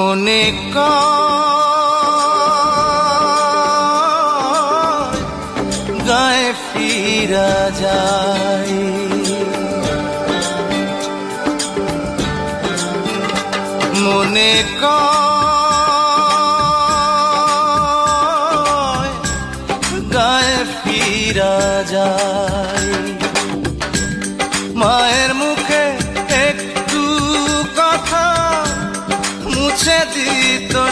মনে ক গায়ে ফিরা যায়। মনে কর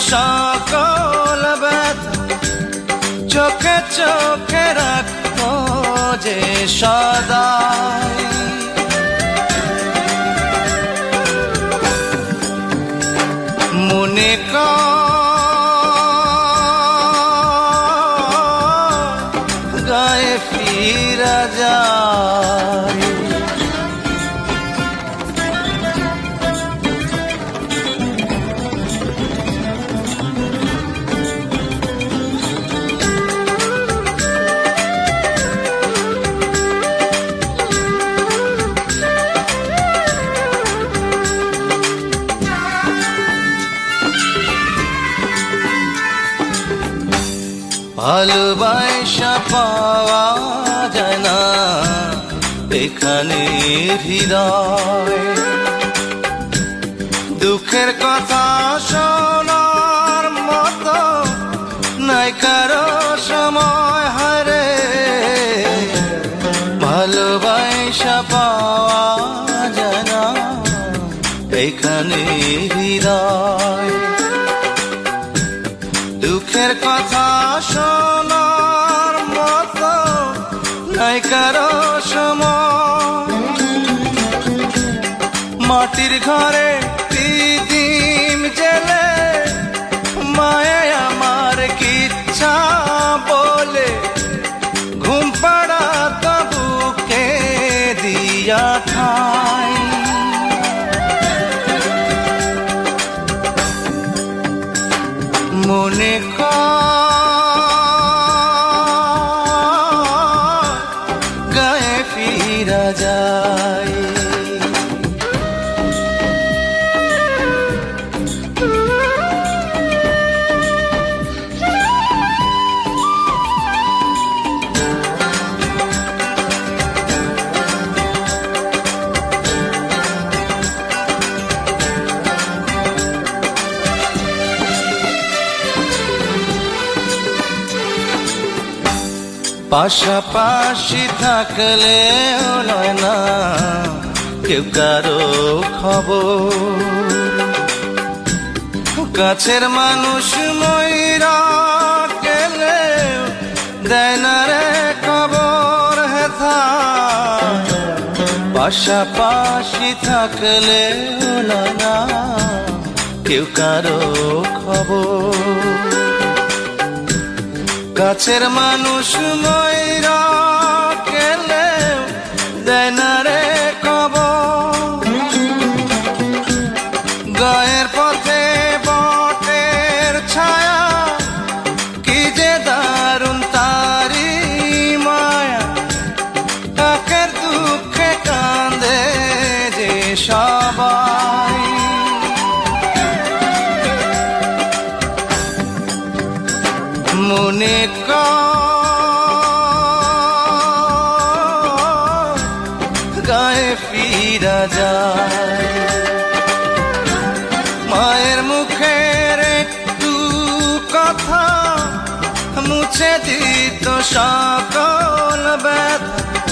সকল ব্যথা চোখে চোখে রাখো যে সদাই। মনে কর ভালোবাসা পাওয়া যায় না এখানে হৃদয়। দুঃখের কথা শোনার মতো নাই কারও সময় হারে ভালোবাসা পাওয়া যায় না এখানে দুঃখের কথা শোনার মতো নাই কারও সময়। মাটির ঘরে মনে পাশাপাশি থাকলে নয় না, কেউ কারও খবর। কাছের মানুষ ময়রা গেলে দেয় না রে খবর হেথা। পাশাপাশি থাকলে না, কেউ কারও খবর। কাছের মানুষ ময়রা মনে গায়ে ফিরা যায়। মায়ের মুখের একটু কথা মুছে দিত সকল ব্যথা।